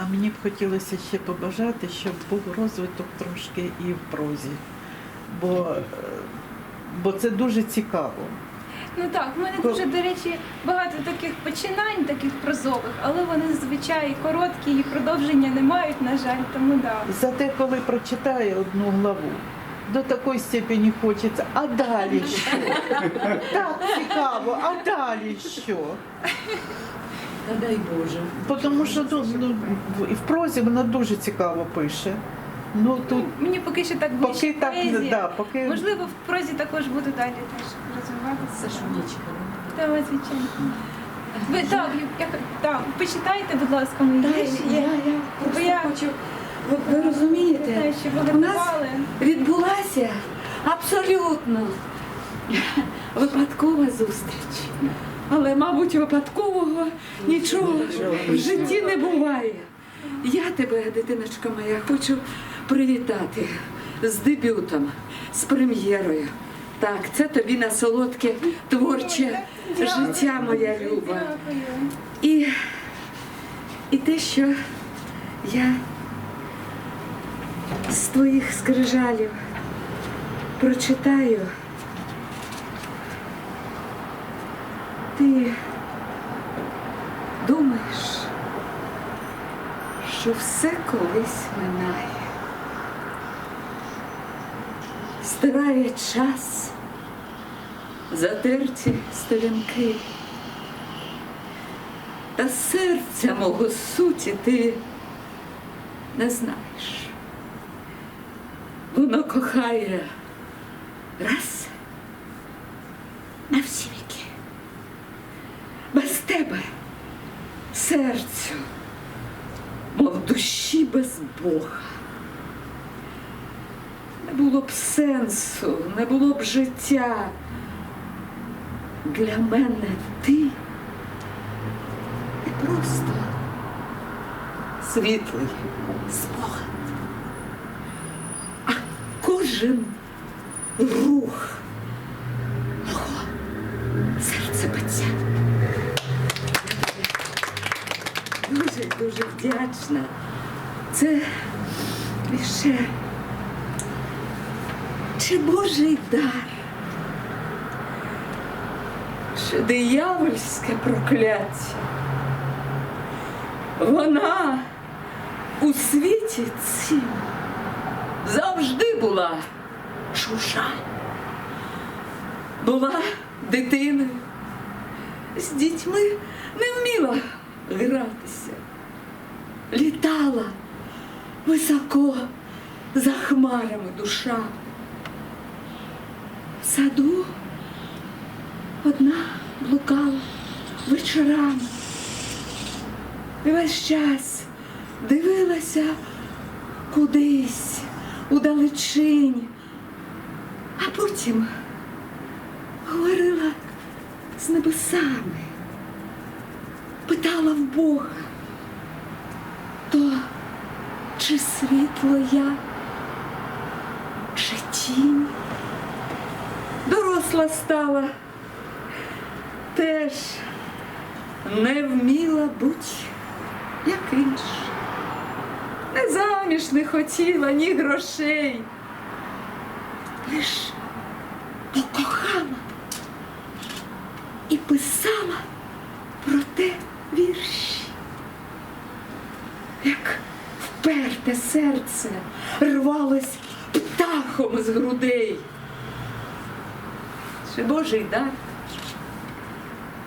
А мені б хотілося ще побажати, щоб був розвиток трошки і в прозі. Бо, е, бо це дуже цікаво. Ну так, в мене дуже, до речі, багато таких починань, таких прозових, але вони зазвичай короткі і продовження не мають, на жаль, тому да. Зате, коли прочитає одну главу, до такої степені хочеться, а далі що? Так цікаво, а далі що? Та дай Боже. Тому що ну, ну, в- і в прозі вона дуже цікаво пише. Ну тут Мені поки що так більше поки так поезія. да, поки Можливо, в прозі також буду далі теж розвиватися. Сашунечка. Та, звичайно. Ви так, я, так, почитайте, будь ласка, мої Та, я, Я я просто я- хочу. Ви, ви розумієте, знаю, що ви у нас готували. відбулася абсолютно випадкова зустріч. Але, мабуть, випадкового нічого в житті не буває. Я тебе, дитиночка моя, хочу привітати з дебютом, з прем'єрою. Так, це тобі на солодке творче життя, моя люба. І, і те, що я з твоїх скрижалів прочитаю, ти думаєш, що все колись минає. Стирає час, затерті сторінки. Та серця мого суті ти не знаєш. Воно кохає раз на всі віки. Без тебе серцю, мов душі без Бога. Не було б сенсу, не було б життя. Для мене ти і просто світлий спогад. А кожен рух мого серцебиття. Дуже дуже вдячна. Це лише чи Божий дар, чи диявольське прокляття. Вона у світі цім завжди була чужа. Була дитиною, з дітьми не вміла гратися, літала високо за хмарами душа. В саду одна блукала вечорами. І весь час дивилася кудись удалечинь, а потім говорила з небесами, питала в Бога, то чи світло я, чи тінь? Доросла стала, теж не вміла бути як інші. Не заміж не хотіла, ні грошей. Лиш покохала і писала про те вірші. Як вперте серце рвалось птахом з грудей. Чи Божий дар,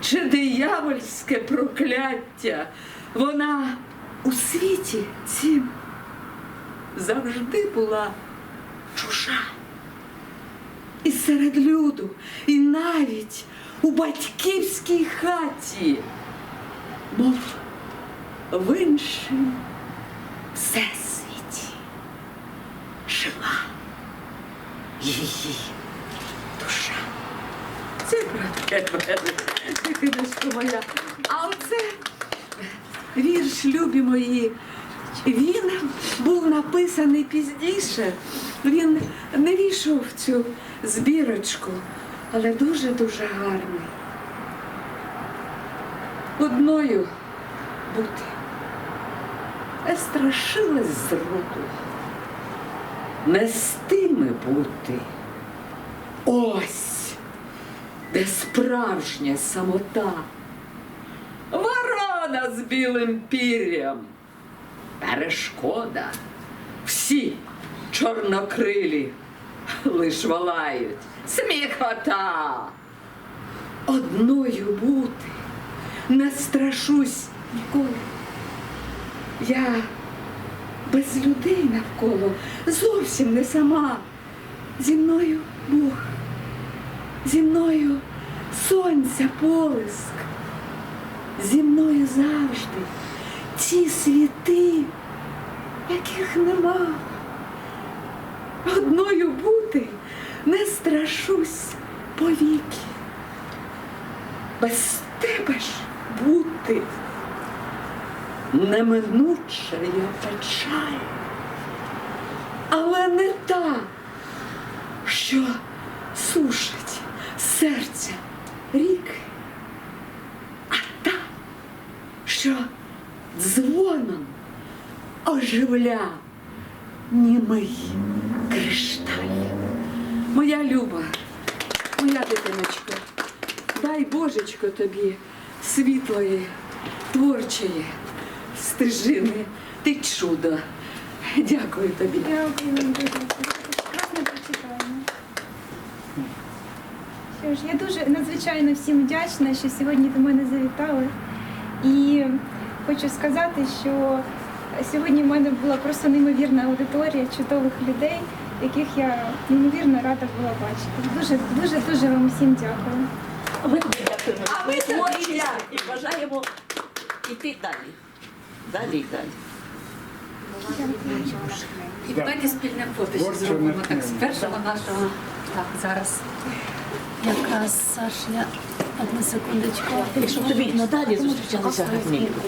чи диявольське прокляття, вона у світі цім завжди була чужа. І серед люду, і навіть у батьківській хаті, мов в іншому всесвіті жила її душа. Це про моя. А оце вірш, любі мої. Він був написаний пізніше. Він не війшов в цю збірочку, але дуже-дуже гарний. Одною бути не страшилась зроду. Не бути. Ось де справжня самота. Ворона з білим пір'ям. Перешкода. Всі чорнокрилі лиш волають. Сміхота. Одною бути не страшусь ніколи. Я без людей навколо зовсім не сама. Зі мною Бог, зі мною сонця полиск, зі мною завжди ті світи, яких нема. Одною бути не страшусь повіки. Без тебе ж бути неминуча я печаль, але не та, що сушить серця ріки, а та, що дзвоном оживля німий кришталь. Моя люба, моя дитиночка, дай Божечко тобі світлої, творчої стежини. Ти чудо. Дякую тобі. Дякую. Що ж, я дуже надзвичайно всім вдячна, що сьогодні до мене завітали. І хочу сказати, що сьогодні в мене була просто неймовірна аудиторія чудових людей, яких я неймовірно рада була бачити. Дуже, дуже, дуже вам всім дякую. А ми дякуємо. А ми тобі і бажаємо йти далі. Далі і далі. І давайте спільне фото зробимо так з першого нашого. Так, зараз. Якраз Сашня, одну секундочку. Якщо тобі надалі зустрічалися гарненько.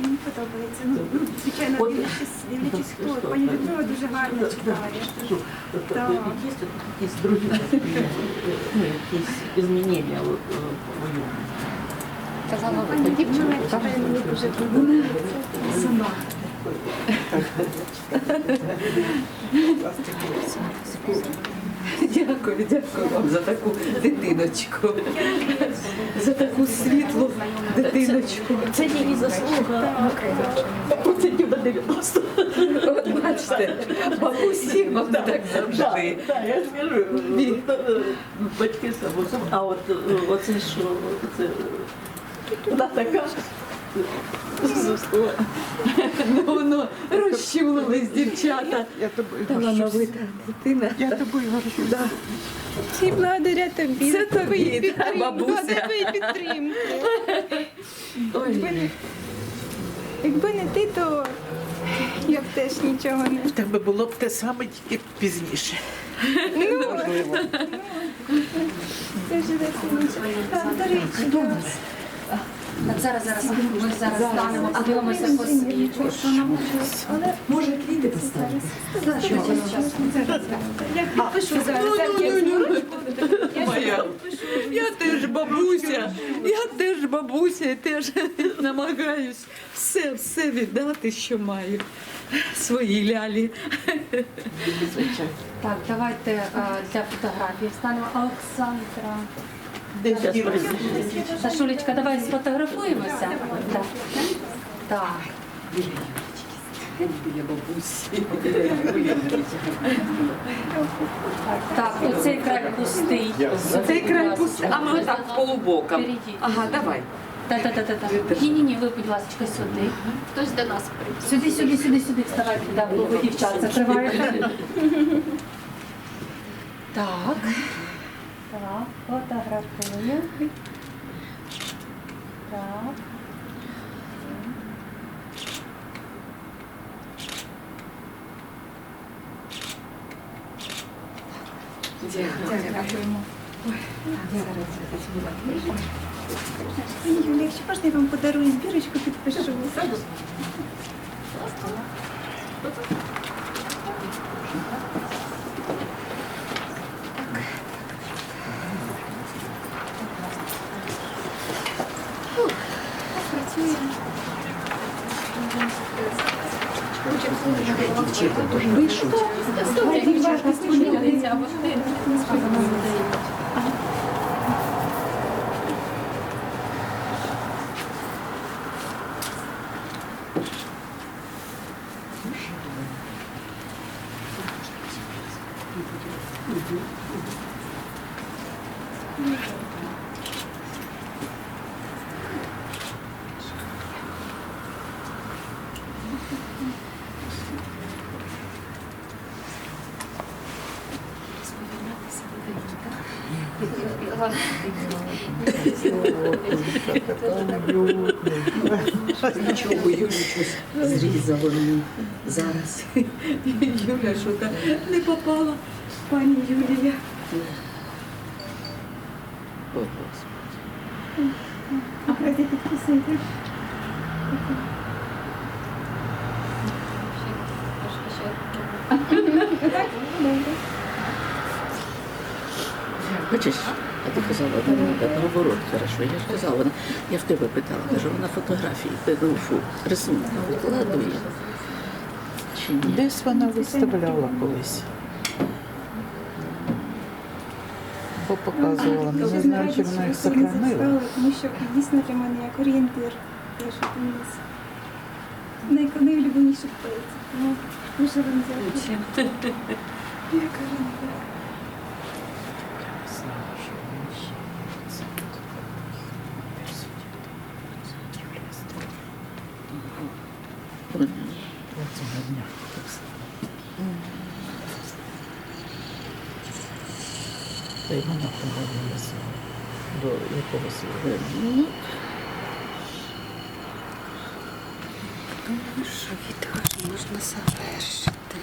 Мені подобається. Ну, ну, звичайно, дивлячись, дивлячись, хто. Пані Людмила дуже гарно читає. Є тут якісь другі ну, якісь змінення от, е. Казала, Пані дівчина читає, мені дуже подобається. Сама. Дякую, дякую вам за таку дитиночку. За таку світлу дитиночку. Це її заслуга. Це ніби 90. От бачите, бабусі вам так завжди. Так, я ж кажу, батьки з. А от е, оце що, вона така. Ну, воно розчулились дівчата. Я тобою. Талановита дитина. Я тобою горжусь. І благодаря тобі. Це тобі, твої бабуся. за твої підтримки. Якби не, якби не ти, то я б теж нічого не. В тебе було б те саме, тільки пізніше. Можливо. Це ж. Так, До речі, я Так, зараз, зараз ми зараз станемо, подивимося по світу. може квіти поставити? зараз, зараз. Я підпишу зараз. зараз я Моя. Я теж бабуся, я теж бабуся, і теж намагаюсь все, все віддати, що маю. Свої лялі. Так, давайте е, для фотографії встанемо. Олександра. Сашулечка, давай сфотографуємося. Так. Так. Так, оцей край пустий. Оцей край пустий, а ми отак полубоком. Ага, давай. Та-та-та-та. Ні-ні-ні, ви, будь ласка, сюди. Хтось до нас прийде. Сюди, сюди, сюди, сюди вставайте, да, бо ви дівчат закриваєте. Так. Так, фотографую. Так. Дякуємо. Юлія, якщо можна, я вам подарую збірочку, підпишу. Дівчата тут пишуть. Дівчатка, сподіваються, Нічого, Юлю щось зрізало мені зараз. Юля, що то не попала, пані Юлія. О, Господи. А де підписуєте? Отак? Добре. А ти казала, наоборот, хорошо. Я ж казала, вона, я в тебе питала, кажу, вона фотографії, ну, фу, рисунки викладує. Чи ні? Десь вона виставляла колись. Бо показувала. Не знаю, чи вона їх сохранила. Тому що дійсно для мене як орієнтир. Те, що у нас найулюбленіші поеті. Тому дуже вам дякую. Як орієнтир. Цього дня. Та й вона погодилася до якогось Е, Ну, Думаю, що відео можна завершити.